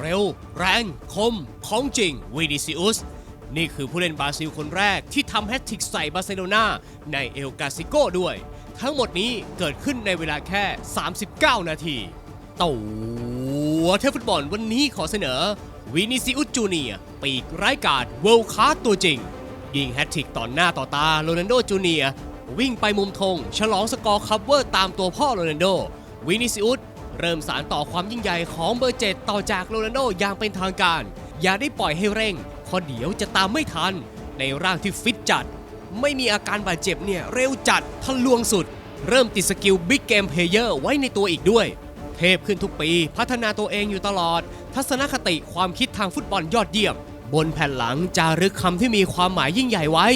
เร็ว แรง คม ของจริงวินิซิอุส นี่คือผู้เล่นบราซิลคนแรกที่ทำแฮตทริกใส่บาร์เซโลนาในเอลกาซิโกด้วย ทั้งหมดนี้เกิดขึ้นในเวลาแค่ 39 นาทีตัวเทพฟุตบอลวันนี้ขอเสนอวินิซิอุสจูเนียปีกไร้กาดเวลคาตัวจริง ยิงแฮตทริกต่อหน้าต่อตาโรนัลโดจูเนียวิ่งไปมุมธงฉลองสกอร์คัพเวอร์ตามตัวพ่อโรนัลโดวินิซิอุส เริ่มสารต่อความยิ่งใหญ่ของเบอร์เจ็ดต่อจากโรนัลโดอย่างเป็นทางการ อย่าได้ปล่อยให้เร่งเพราะเดี๋ยวจะตามไม่ทัน ในร่างที่ฟิตจัด ไม่มีอาการบาดเจ็บเนี่ยเร็วจัดทะลวงสุด เริ่มติดสกิลบิ๊กเกมเพลเยอร์ไว้ในตัวอีกด้วย เทพขึ้นทุกปี พัฒนาตัวเองอยู่ตลอด ทัศนคติความคิดทางฟุตบอลยอดเยี่ยม บนแผ่นหลังจารึกคำที่มีความหมายยิ่งใหญ่ไว้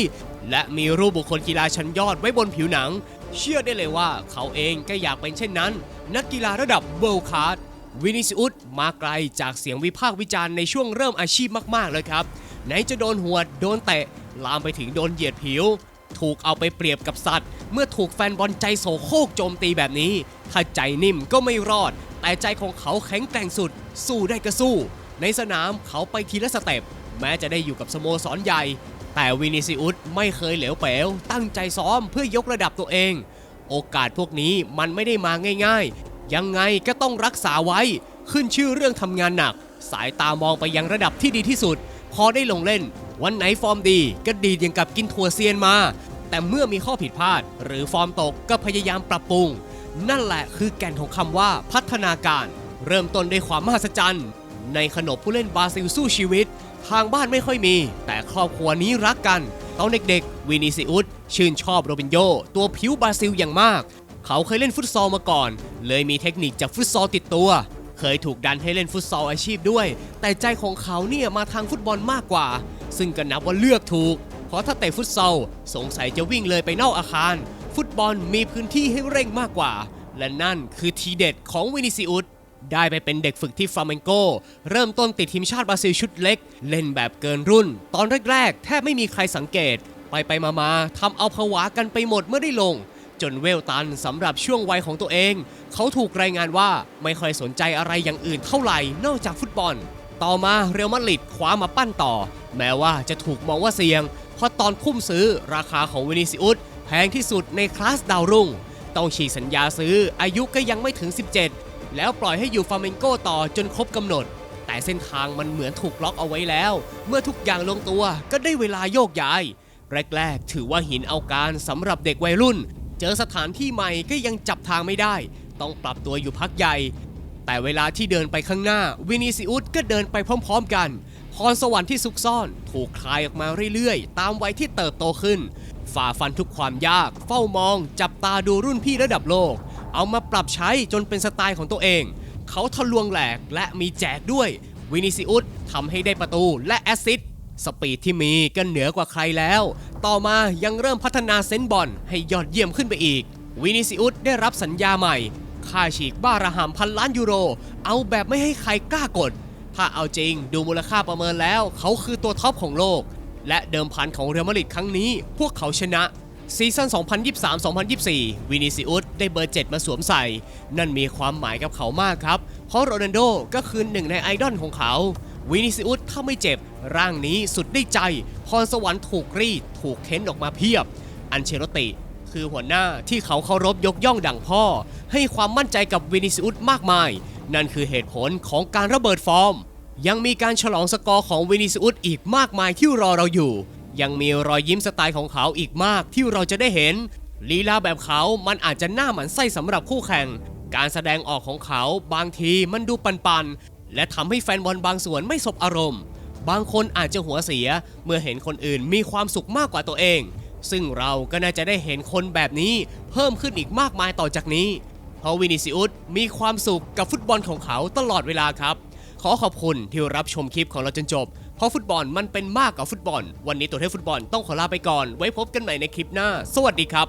และมีรูปบุคคลกีฬาชั้นยอดไว้บนผิวหนัง เชื่อได้เลยว่าเขาเองก็อยากเป็นเช่นนั้น นักกีฬาระดับเวิลด์คลาสวินิซิอุสมาไกลจากเสียงวิพากษ์วิจารณ์ในช่วงเริ่มอาชีพมาก ๆ เลยครับ ไหนจะโดนหัวโดนเตะ ลามไปถึงโดนเหยียดผิว ถูกเอาไปเปรียบกับสัตว์ เมื่อถูกแฟนบอลใจโสโครกโจมตีแบบนี้ ถ้าใจนิ่มก็ไม่รอด แต่ใจของเขาแข็งแกร่งสุด สู้ได้ก็สู้ ในสนามเขาไปทีละสเต็ปแม้จะได้อยู่กับสโมสรใหญ่ แต่วินิซิอุสไม่เคยเหลวเป๋วตั้งใจซ้อมเพื่อยกระดับตัวเอง โอกาสพวกนี้มันไม่ได้มาง่ายๆ ยังไงก็ต้องรักษาไว้ ขึ้นชื่อเรื่องทำงานหนัก สายตามองไปยังระดับที่ดีที่สุด พอได้ลงเล่น วันไหนฟอร์มดีก็ดีอย่างกับกินถั่วเซียนมา แต่เมื่อมีข้อผิดพลาด หรือฟอร์มตกก็พยายามปรับปรุง นั่นแหละคือแก่นของคำว่าพัฒนาการ เริ่มต้นด้วยความมหัศจรรย์ในขนบผู้เล่นบราซิลสู้ชีวิต ทางบ้านไม่ค่อยมี แต่ครอบครัวนี้รักกัน ตอนเด็กๆ วินิซิอุสชื่นชอบโรบินโยตัวผิวบราซิลอย่างมาก เขาเคยเล่นฟุตซอลมาก่อน เลยมีเทคนิคจากฟุตซอลติดตัว เคยถูกดันให้เล่นฟุตซอลอาชีพด้วย แต่ใจของเขาเนี่ยมาทางฟุตบอลมากกว่า ซึ่งก็นับว่าเลือกถูก เพราะถ้าเตะฟุตซอลสงสัยจะวิ่งเลยไปนอกอาคาร ฟุตบอลมีพื้นที่ให้เร่งมากกว่า และนั่นคือทีเด็ดของวินิซิอุส ได้ไปเป็นเด็กฝึกที่ฟลาเมนโก เริ่มต้นติดทีมชาติบราซิลชุดเล็ก เล่นแบบเกินรุ่น ตอนแรกๆ แทบไม่มีใครสังเกต ไปไปมาๆทำเอาผวากันไปหมดเมื่อได้ลง จนเวลตันสำหรับช่วงวัยของตัวเอง เขาถูกรายงานว่าไม่ค่อยสนใจอะไรอย่างอื่นเท่าไหร่นอกจากฟุตบอล ต่อมาเรอัลมาดริดคว้ามาปั้นต่อ แม้ว่าจะถูกมองว่าเสี่ยงเพราะตอนคุ้มซื้อราคาของวินิซิอุสแพงที่สุดในคลาสดาวรุ่งต้องฉีกสัญญาซื้ออายุก็ยังไม่ถึง 17 แล้วปล่อยให้อยู่ฟาเมนโกต่อจนครบกำหนด แต่เส้นทางมันเหมือนถูกล็อกเอาไว้แล้ว เมื่อทุกอย่างลงตัวก็ได้เวลาโยกย้าย แรกๆ ถือว่าหินเอาการสำหรับเด็กวัยรุ่น เจอสถานที่ใหม่ก็ยังจับทางไม่ได้ ต้องปรับตัวอยู่พักใหญ่ แต่เวลาที่เดินไปข้างหน้า วินิซิอุสก็เดินไปพร้อม ๆ กันพรสวรรค์ที่ซุกซ่อน ถูกคลายออกมาเรื่อยๆ ตามวัยที่เติบโตขึ้น ฝ่าฟันทุกความยาก เฝ้ามอง จับตาดูรุ่นพี่ระดับโลก เอามาปรับใช้จนเป็นสไตล์ของตัวเอง เขาทะลวงแหลกและมีแจกด้วย วินิซิอุสทำให้ได้ประตูและแอสซิสสปีดที่มีก็เหนือกว่าใครแล้ว ต่อมายังเริ่มพัฒนาเซนบอลให้ยอดเยี่ยมขึ้นไปอีก วินิซิอุสได้รับสัญญาใหม่ ค่าฉีกบ้าระหำพันล้านยูโร เอาแบบไม่ให้ใครกล้ากด ถ้าเอาจริงดูมูลค่าประเมินแล้ว เขาคือตัวท็อปของโลก และเดิมพันของเรอัลมาดริดครั้งนี้ พวกเขาชนะ ซีซั่น 2023-2024 วินิซิอุสได้เบอร์ 7 มาสวมใส่ นั่นมีความหมายกับเขามากครับ เพราะโรนัลโดก็คือหนึ่งในไอดอลของเขา วินิซิอุสถ้าไม่เจ็บ ร่างนี้สุดได้ใจ พรสวรรค์ถูกรีด ถูกเค้นออกมาเพียบ อันเชโรติคือหัวหน้าที่เขาเคารพยกย่องดังพ่อ ให้ความมั่นใจกับวินิซิอุสมากมาย นั่นคือเหตุผลของการระเบิดฟอร์ม ยังมีการฉลองสกอร์ของวินิซิอุสอีกมากมายที่รอเราอยู่ ยังมีรอยยิ้มสไตล์ของเขาอีกมากที่เราจะได้เห็นลีลาแบบเขามันอาจจะหน้าหมันไส้สำหรับคู่แข่ง การแสดงออกของเขาบางทีมันดูปันๆ และทำให้แฟนบอลบางส่วนไม่สบอารมณ์ บางคนอาจจะหัวเสียเมื่อเห็นคนอื่นมีความสุขมากกว่าตัวเอง ซึ่งเราก็น่าจะได้เห็นคนแบบนี้เพิ่มขึ้นอีกมากมายต่อจากนี้ เพราะวินิซิอุสมีความสุขกับฟุตบอลของเขาตลอดเวลาครับ ขอขอบคุณที่รับชมคลิปของเราจนจบ เพราะฟุตบอลมันเป็นมากกว่าฟุตบอล วันนี้ตัวเทพฟุตบอลต้องขอลาไปก่อน ไว้พบกันใหม่ในคลิปหน้า สวัสดีครับ